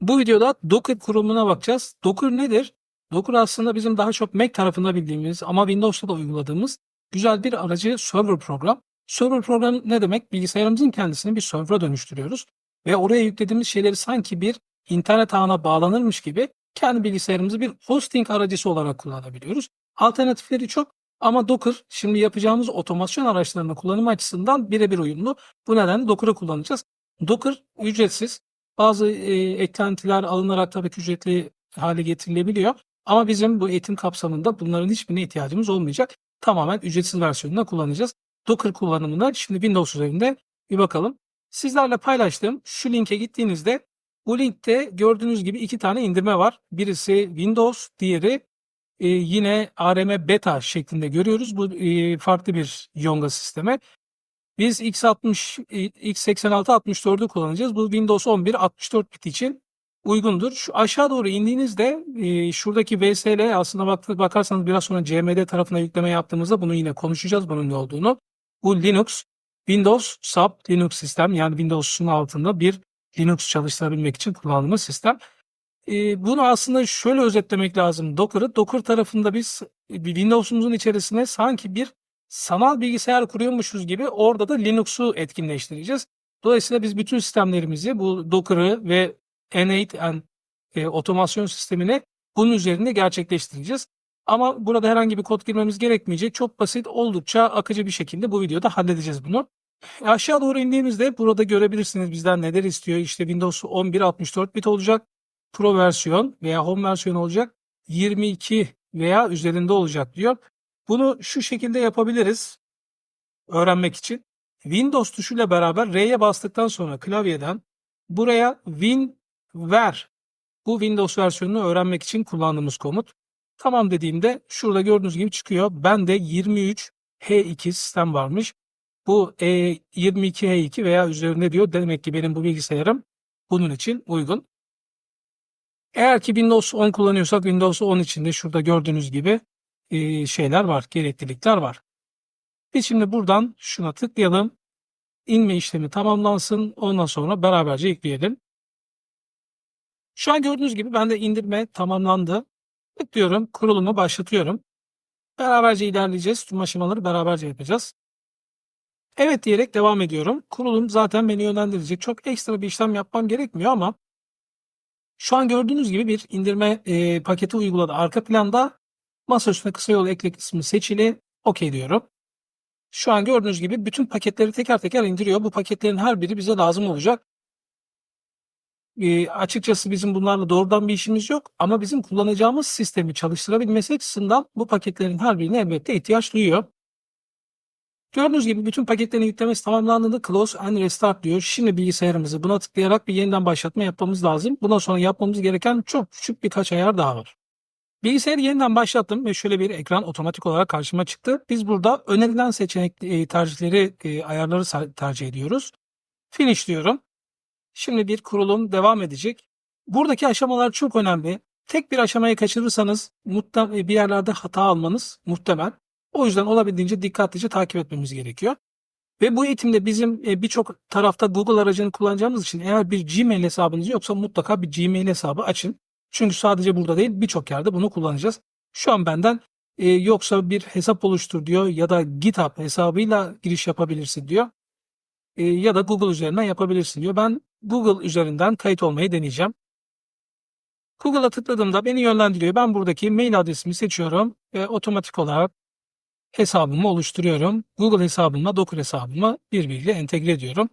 Bu videoda Docker kurulumuna bakacağız. Docker nedir? Docker aslında bizim daha çok Mac tarafında bildiğimiz ama Windows'ta da uyguladığımız güzel bir aracı server program. Server program ne demek? Bilgisayarımızın kendisini bir server'a dönüştürüyoruz ve oraya yüklediğimiz şeyleri sanki bir internet ağına bağlanırmış gibi kendi bilgisayarımızı bir hosting aracısı olarak kullanabiliyoruz. Alternatifleri çok ama Docker şimdi yapacağımız otomasyon araçlarının kullanımı açısından birebir uyumlu. Bu nedenle Docker'ı kullanacağız. Docker ücretsiz. Bazı e, eklentiler alınarak tabii ki ücretli hale getirilebiliyor. Ama bizim bu eğitim kapsamında bunların hiçbirine ihtiyacımız olmayacak. Tamamen ücretsiz versiyonunda kullanacağız. Docker kullanımına şimdi Windows üzerinde bir bakalım. Sizlerle paylaştığım şu linke gittiğinizde bu linkte gördüğünüz gibi iki tane indirme var. Birisi Windows, diğeri e, yine ARM beta şeklinde görüyoruz. Bu e, farklı bir Yonga sistemi. Biz x60, e, x86 64'ü kullanacağız. Bu Windows 11 64 bit için uygundur. Şu aşağı doğru indiğinizde e, şuradaki VSL aslında bak, bakarsanız biraz sonra CMD tarafına yükleme yaptığımızda bunu yine konuşacağız bunun ne olduğunu. Bu Linux, Windows Sub Linux sistem yani Windows'un altında bir Linux çalıştırabilmek için kullandığımız sistem. E, bunu aslında şöyle özetlemek lazım Docker'ı. Docker tarafında biz bir Windows'umuzun içerisine sanki bir sanal bilgisayar kuruyormuşuz gibi orada da Linux'u etkinleştireceğiz. Dolayısıyla biz bütün sistemlerimizi bu Docker'ı ve N8 and, e, otomasyon sistemini bunun üzerinde gerçekleştireceğiz. Ama burada herhangi bir kod girmemiz gerekmeyecek. Çok basit, oldukça akıcı bir şekilde bu videoda halledeceğiz bunu. Aşağı doğru indiğimizde burada görebilirsiniz bizden neler istiyor. İşte Windows 11 64 bit olacak. Pro versiyon veya Home versiyon olacak. 22 veya üzerinde olacak diyor. Bunu şu şekilde yapabiliriz öğrenmek için. Windows tuşuyla beraber R'ye bastıktan sonra klavyeden buraya win ver bu Windows versiyonunu öğrenmek için kullandığımız komut. Tamam dediğimde şurada gördüğünüz gibi çıkıyor. Bende 23 H2 sistem varmış. Bu e, 22 H2 veya üzerinde diyor. Demek ki benim bu bilgisayarım bunun için uygun. Eğer ki Windows 10 kullanıyorsak Windows 10 içinde şurada gördüğünüz gibi e, şeyler var, gereklilikler var. Biz şimdi buradan şuna tıklayalım. İnme işlemi tamamlansın. Ondan sonra beraberce ekleyelim. Şu an gördüğünüz gibi bende indirme tamamlandı. Tıklıyorum, kurulumu başlatıyorum. Beraberce ilerleyeceğiz. Tüm aşamaları beraberce yapacağız. Evet diyerek devam ediyorum. Kurulum zaten beni yönlendirecek. Çok ekstra bir işlem yapmam gerekmiyor ama şu an gördüğünüz gibi bir indirme e, paketi uyguladı. Arka planda masa üstüne kısa yol ekle kısmı seçili. OK diyorum. Şu an gördüğünüz gibi bütün paketleri teker teker indiriyor. Bu paketlerin her biri bize lazım olacak. E, açıkçası bizim bunlarla doğrudan bir işimiz yok ama bizim kullanacağımız sistemi çalıştırabilmesi açısından bu paketlerin her birine elbette ihtiyaç duyuyor. Gördüğünüz gibi bütün paketlerin yüklemesi tamamlandığında Close and Restart diyor. Şimdi bilgisayarımızı buna tıklayarak bir yeniden başlatma yapmamız lazım. Bundan sonra yapmamız gereken çok küçük birkaç ayar daha var. Bilgisayarı yeniden başlattım ve şöyle bir ekran otomatik olarak karşıma çıktı. Biz burada önerilen seçenek e, tercihleri, e, ayarları tercih ediyoruz. Finish diyorum. Şimdi bir kurulum devam edecek. Buradaki aşamalar çok önemli. Tek bir aşamayı kaçırırsanız bir yerlerde hata almanız muhtemel. O yüzden olabildiğince dikkatlice takip etmemiz gerekiyor. Ve bu eğitimde bizim birçok tarafta Google aracını kullanacağımız için eğer bir Gmail hesabınız yoksa mutlaka bir Gmail hesabı açın. Çünkü sadece burada değil birçok yerde bunu kullanacağız. Şu an benden e, yoksa bir hesap oluştur diyor ya da GitHub hesabıyla giriş yapabilirsin diyor. E, ya da Google üzerinden yapabilirsin diyor. Ben Google üzerinden kayıt olmayı deneyeceğim. Google'a tıkladığımda beni yönlendiriyor. Ben buradaki mail adresimi seçiyorum ve otomatik olarak hesabımı oluşturuyorum. Google hesabımla Docker hesabımı birbiriyle entegre ediyorum.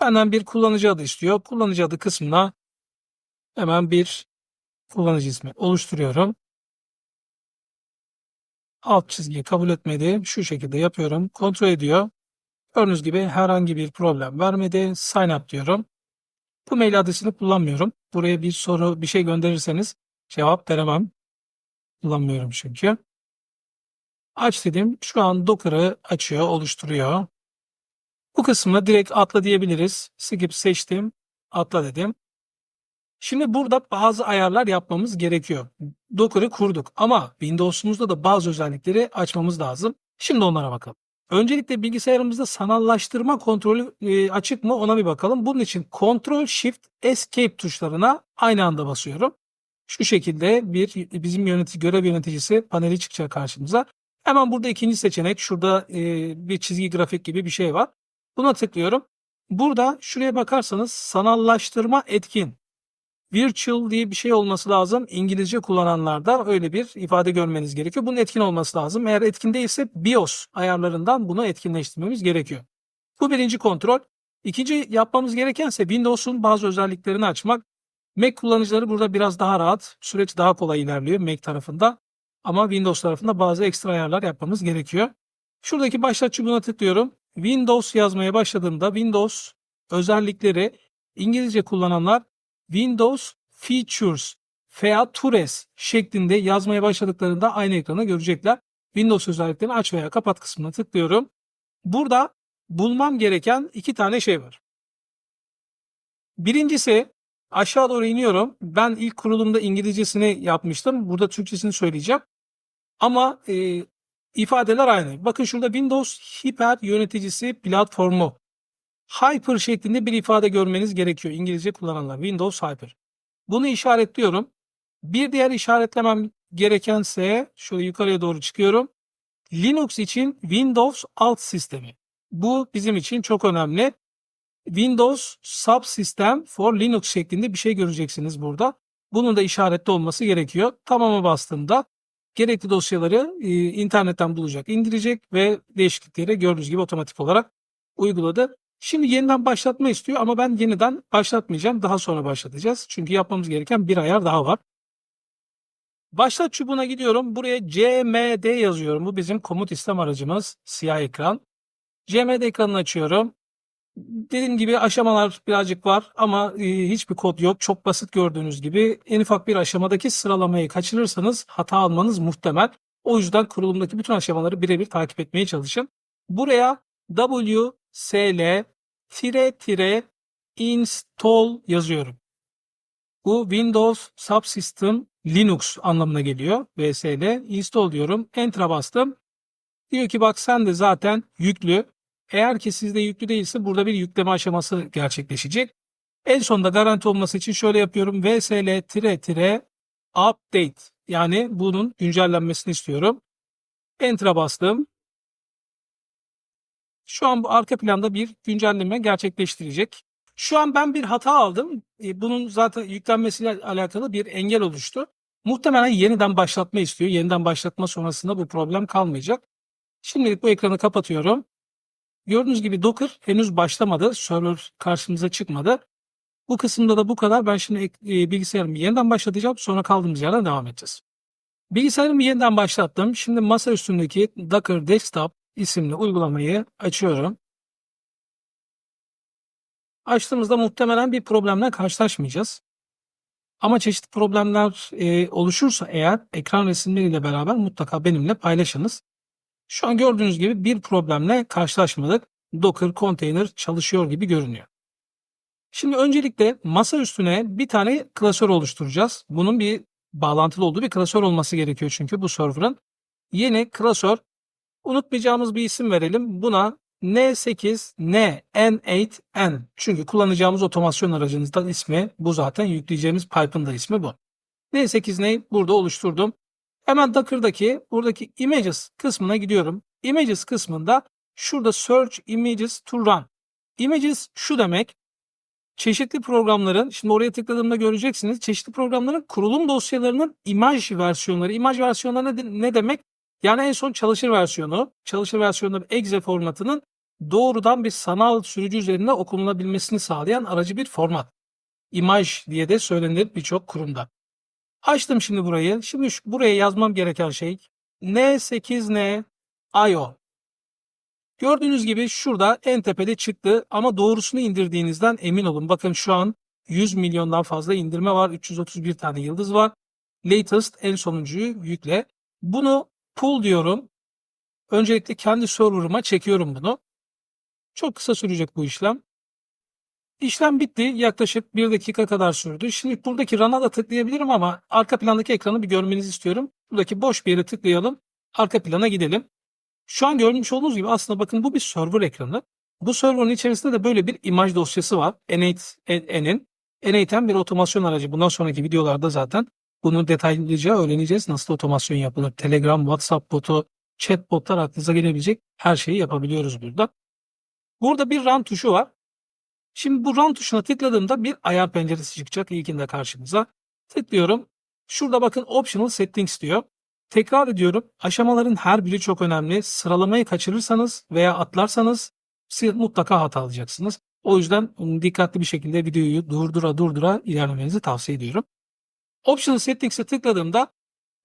Benden bir kullanıcı adı istiyor. Kullanıcı adı kısmına hemen bir kullanıcı ismi oluşturuyorum. Alt çizgiyi kabul etmedi. Şu şekilde yapıyorum. Kontrol ediyor. Gördüğünüz gibi herhangi bir problem vermedi. Sign up diyorum. Bu mail adresini kullanmıyorum. Buraya bir soru, bir şey gönderirseniz cevap veremem. Kullanmıyorum çünkü. Aç dedim. Şu an Docker'ı açıyor, oluşturuyor. Bu kısmına direkt atla diyebiliriz. Skip seçtim. Atla dedim. Şimdi burada bazı ayarlar yapmamız gerekiyor. Docker'ı kurduk ama Windows'umuzda da bazı özellikleri açmamız lazım. Şimdi onlara bakalım. Öncelikle bilgisayarımızda sanallaştırma kontrolü e, açık mı ona bir bakalım. Bunun için Ctrl Shift Escape tuşlarına aynı anda basıyorum. Şu şekilde bir bizim yönetici görev yöneticisi paneli çıkacak karşımıza. Hemen burada ikinci seçenek şurada e, bir çizgi grafik gibi bir şey var. Buna tıklıyorum. Burada şuraya bakarsanız sanallaştırma etkin. Virtual diye bir şey olması lazım. İngilizce kullananlarda öyle bir ifade görmeniz gerekiyor. Bunun etkin olması lazım. Eğer etkin değilse BIOS ayarlarından bunu etkinleştirmemiz gerekiyor. Bu birinci kontrol. İkinci yapmamız gerekense Windows'un bazı özelliklerini açmak. Mac kullanıcıları burada biraz daha rahat. Süreç daha kolay ilerliyor Mac tarafında. Ama Windows tarafında bazı ekstra ayarlar yapmamız gerekiyor. Şuradaki başlat çubuğuna tıklıyorum. Windows yazmaya başladığımda Windows özellikleri İngilizce kullananlar Windows Features Features şeklinde yazmaya başladıklarında aynı ekranı görecekler. Windows özelliklerini aç veya kapat kısmına tıklıyorum. Burada bulmam gereken iki tane şey var. Birincisi aşağı doğru iniyorum. Ben ilk kurulumda İngilizcesini yapmıştım. Burada Türkçesini söyleyeceğim. Ama e, ifadeler aynı. Bakın şurada Windows Hiper yöneticisi platformu. Hyper şeklinde bir ifade görmeniz gerekiyor İngilizce kullananlar. Windows Hyper. Bunu işaretliyorum. Bir diğer işaretlemem gerekense şöyle yukarıya doğru çıkıyorum. Linux için Windows alt sistemi. Bu bizim için çok önemli. Windows Subsystem for Linux şeklinde bir şey göreceksiniz burada. Bunun da işaretli olması gerekiyor. Tamam'a bastığımda gerekli dosyaları e, internetten bulacak, indirecek ve değişiklikleri gördüğünüz gibi otomatik olarak uyguladı. Şimdi yeniden başlatma istiyor ama ben yeniden başlatmayacağım. Daha sonra başlatacağız. Çünkü yapmamız gereken bir ayar daha var. Başlat çubuğuna gidiyorum. Buraya CMD yazıyorum. Bu bizim komut istem aracımız. Siyah ekran. CMD ekranını açıyorum. Dediğim gibi aşamalar birazcık var ama e, hiçbir kod yok. Çok basit gördüğünüz gibi. En ufak bir aşamadaki sıralamayı kaçırırsanız hata almanız muhtemel. O yüzden kurulumdaki bütün aşamaları birebir takip etmeye çalışın. Buraya W sl tire tire install yazıyorum. Bu Windows Subsystem Linux anlamına geliyor. VSL install diyorum. Enter'a bastım. Diyor ki bak sen de zaten yüklü. Eğer ki sizde yüklü değilse burada bir yükleme aşaması gerçekleşecek. En sonunda garanti olması için şöyle yapıyorum. VSL tire tire update yani bunun güncellenmesini istiyorum. Enter'a bastım. Şu an bu arka planda bir güncelleme gerçekleştirecek. Şu an ben bir hata aldım. E, Bunun zaten yüklenmesiyle alakalı bir engel oluştu. Muhtemelen yeniden başlatma istiyor. Yeniden başlatma sonrasında bu problem kalmayacak. Şimdilik bu ekranı kapatıyorum. Gördüğünüz gibi Docker henüz başlamadı. Server karşımıza çıkmadı. Bu kısımda da bu kadar. Ben şimdi e, bilgisayarımı yeniden başlatacağım. Sonra kaldığımız yerden devam edeceğiz. Bilgisayarımı yeniden başlattım. Şimdi masa üstündeki Docker Desktop isimli uygulamayı açıyorum. Açtığımızda muhtemelen bir problemle karşılaşmayacağız. Ama çeşitli problemler e, oluşursa eğer ekran resimleriyle beraber mutlaka benimle paylaşınız. Şu an gördüğünüz gibi bir problemle karşılaşmadık. Docker container çalışıyor gibi görünüyor. Şimdi öncelikle masa üstüne bir tane klasör oluşturacağız. Bunun bir bağlantılı olduğu bir klasör olması gerekiyor çünkü bu server'ın. Yeni klasör unutmayacağımız bir isim verelim. Buna N8, N, N8, N. Çünkü kullanacağımız otomasyon aracımızdan ismi bu zaten. Yükleyeceğimiz pipe'ın da ismi bu. N8 N burada oluşturdum. Hemen Docker'daki buradaki images kısmına gidiyorum. Images kısmında şurada search images to run. Images şu demek. Çeşitli programların, şimdi oraya tıkladığımda göreceksiniz. Çeşitli programların kurulum dosyalarının imaj versiyonları. İmaj versiyonları ne demek? Yani en son çalışır versiyonu, çalışır versiyonu exe formatının doğrudan bir sanal sürücü üzerinde okunulabilmesini sağlayan aracı bir format. İmaj diye de söylenir birçok kurumda. Açtım şimdi burayı. Şimdi şu, buraya yazmam gereken şey N8N IO. Gördüğünüz gibi şurada en tepede çıktı ama doğrusunu indirdiğinizden emin olun. Bakın şu an 100 milyondan fazla indirme var. 331 tane yıldız var. Latest en sonuncuyu yükle. Bunu pull diyorum. Öncelikle kendi server'ıma çekiyorum bunu. Çok kısa sürecek bu işlem. İşlem bitti. Yaklaşık bir dakika kadar sürdü. Şimdi buradaki run'a da tıklayabilirim ama arka plandaki ekranı bir görmenizi istiyorum. Buradaki boş bir yere tıklayalım. Arka plana gidelim. Şu an görmüş olduğunuz gibi aslında bakın bu bir server ekranı. Bu server'ın içerisinde de böyle bir imaj dosyası var. N8N'in. N8N bir otomasyon aracı. Bundan sonraki videolarda zaten bunu detaylıca öğreneceğiz. Nasıl otomasyon yapılır? Telegram, WhatsApp botu, chat botlar aklınıza gelebilecek her şeyi yapabiliyoruz burada. Burada bir run tuşu var. Şimdi bu run tuşuna tıkladığımda bir ayar penceresi çıkacak ilkinde karşımıza. Tıklıyorum. Şurada bakın optional settings diyor. Tekrar ediyorum. Aşamaların her biri çok önemli. Sıralamayı kaçırırsanız veya atlarsanız siz mutlaka hata alacaksınız. O yüzden dikkatli bir şekilde videoyu durdura durdura ilerlemenizi tavsiye ediyorum. Optional Settings'e tıkladığımda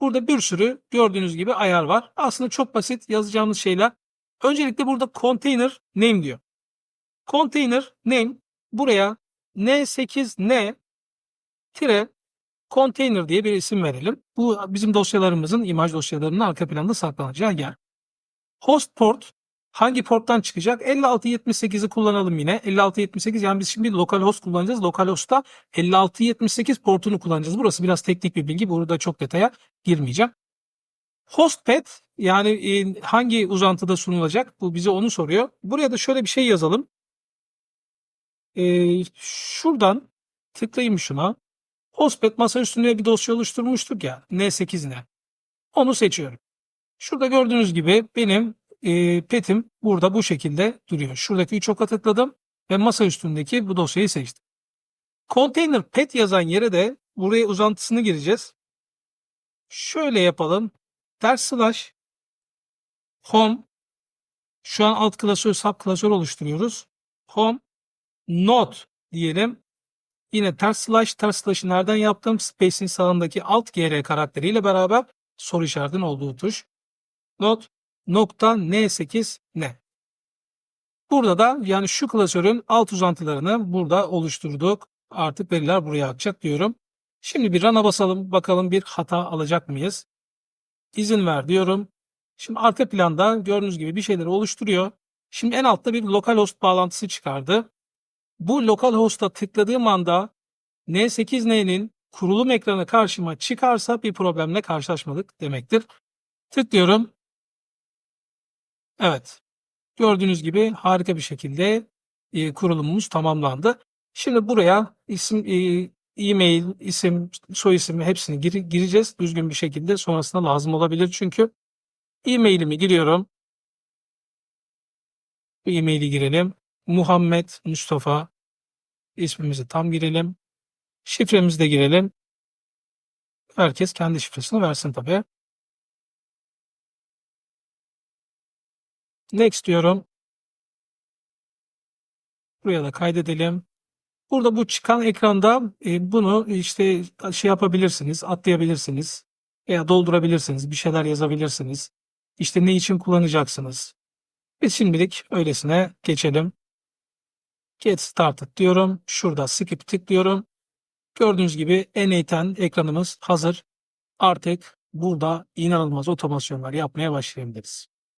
burada bir sürü gördüğünüz gibi ayar var. Aslında çok basit yazacağımız şeyler. Öncelikle burada container name diyor. Container name buraya n8n tire container diye bir isim verelim. Bu bizim dosyalarımızın, imaj dosyalarının arka planda saklanacağı yer. Host port hangi porttan çıkacak? 5678'i kullanalım yine. 5678 yani biz şimdi localhost kullanacağız. Localhost'ta 5678 portunu kullanacağız. Burası biraz teknik bir bilgi. Burada çok detaya girmeyeceğim. Hostpad yani e, hangi uzantıda sunulacak? Bu bize onu soruyor. Buraya da şöyle bir şey yazalım. Ee, şuradan tıklayayım şuna. Hostpad masa üstünde bir dosya oluşturmuştuk ya. N8 ne? Onu seçiyorum. Şurada gördüğünüz gibi benim e, petim burada bu şekilde duruyor. Şuradaki üç oka tıkladım ve masa üstündeki bu dosyayı seçtim. Container pet yazan yere de buraya uzantısını gireceğiz. Şöyle yapalım. Ters slash home şu an alt klasör sub klasör oluşturuyoruz. Home not diyelim. Yine ters slash ters slash'ı nereden yaptım? Space'in sağındaki alt gr karakteriyle beraber soru işaretinin olduğu tuş. Not nokta n8 ne? Burada da yani şu klasörün alt uzantılarını burada oluşturduk. Artık veriler buraya akacak diyorum. Şimdi bir run'a basalım. Bakalım bir hata alacak mıyız? İzin ver diyorum. Şimdi arka planda gördüğünüz gibi bir şeyleri oluşturuyor. Şimdi en altta bir localhost bağlantısı çıkardı. Bu localhost'a tıkladığım anda N8N'nin kurulum ekranı karşıma çıkarsa bir problemle karşılaşmadık demektir. Tıklıyorum. Evet. Gördüğünüz gibi harika bir şekilde e, kurulumumuz tamamlandı. Şimdi buraya isim, e, e-mail, isim, soy ismi hepsini gir, gireceğiz düzgün bir şekilde. Sonrasında lazım olabilir çünkü. E-mailimi giriyorum. E-maili girelim. Muhammed Mustafa ismimizi tam girelim. Şifremizi de girelim. Herkes kendi şifresini versin tabii. Next diyorum. Buraya da kaydedelim. Burada bu çıkan ekranda e, bunu işte şey yapabilirsiniz, atlayabilirsiniz veya doldurabilirsiniz, bir şeyler yazabilirsiniz. İşte ne için kullanacaksınız. Biz şimdilik öylesine geçelim. Get started diyorum. Şurada skip tıklıyorum. Gördüğünüz gibi N8 ekranımız hazır. Artık burada inanılmaz otomasyonlar yapmaya başlayabiliriz.